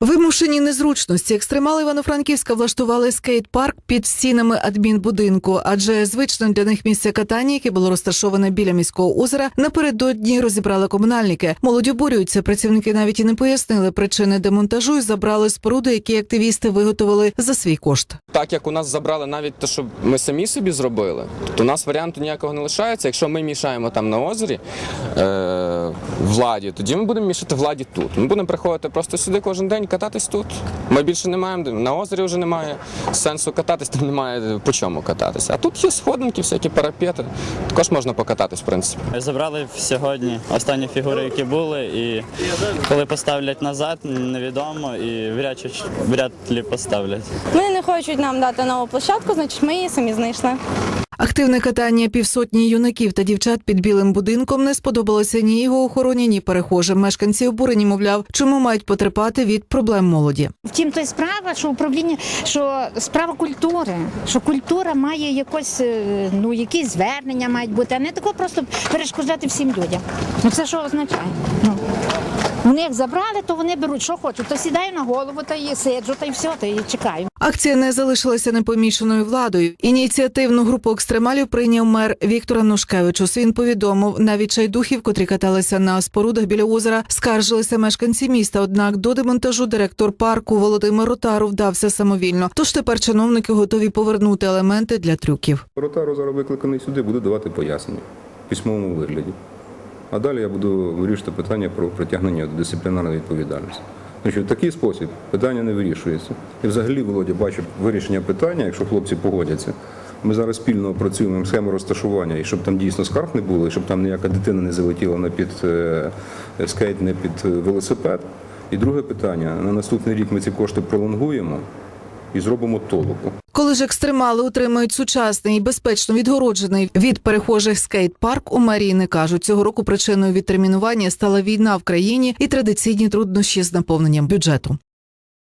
Вимушені незручності екстремали Івано-Франківська влаштували скейт-парк під стінами адмінбудинку, адже звичне для них місце катання, яке було розташоване біля міського озера, напередодні розібрали комунальники. Молодь обурюються. Працівники навіть і не пояснили причини демонтажу і забрали споруди, які активісти виготовили за свій кошт. Так як у нас забрали навіть те, що ми самі собі зробили, то у нас варіанту ніякого не лишається. Якщо ми мішаємо там на озері е- владі, тоді ми будемо мішати владі тут. Ми будемо приходити просто сюди кожен день, кататись тут. Ми більше не маємо на озері вже немає сенсу кататись, там немає по чому кататися. А тут є сходинки, всякі парапети. Також можна покататись, в принципі. Забрали сьогодні останні фігури, які були, і коли поставлять назад, невідомо, і вряд чи вряд ли поставлять. Вони не хочуть нам дати нову площадку, значить ми її самі знайшли. Активне катання півсотні юнаків та дівчат під білим будинком не сподобалося ні його охороні, ні перехожим. Мешканці обурені, мовляв, чому мають потерпати від проблем молоді. Втім, то й справа, що управління, що справа культури, що культура має якось, е, ну якісь звернення мають бути, а не тако просто перешкоджати всім людям. Ну це що означає? Ну. Вони як забрали, то вони беруть, що хочуть, то сідаю на голову та і сиджу, та й все, та і чекаю. Акція не залишилася непоміченою владою. Ініціативну групу екстремалів прийняв мер Віктор Анушкевичус. Він повідомив, на відчайдухів, котрі каталися на спорудах біля озера, скаржилися мешканці міста. Однак до демонтажу директор парку Володимир Ротару вдався самовільно. Тож тепер чиновники готові повернути елементи для трюків. Ротару зараз викликаний сюди, буду давати пояснення в письмовому вигляді. А далі я буду вирішувати питання про притягнення до дисциплінарної відповідальності. Значить, в такий спосіб питання не вирішується. І взагалі, Володя, бачив вирішення питання, якщо хлопці погодяться. Ми зараз спільно опрацюємо схему розташування, і щоб там дійсно скарг не було, і щоб там ніяка дитина не залетіла на під е, скейт, не під е, велосипед. І друге питання: на наступний рік ми ці кошти пролонгуємо і зробимо толоку. Коли екстремали утримують сучасний і безпечно відгороджений від перехожих скейт-парк, у мерії не кажуть. Цього року причиною відтермінування стала війна в країні і традиційні труднощі з наповненням бюджету.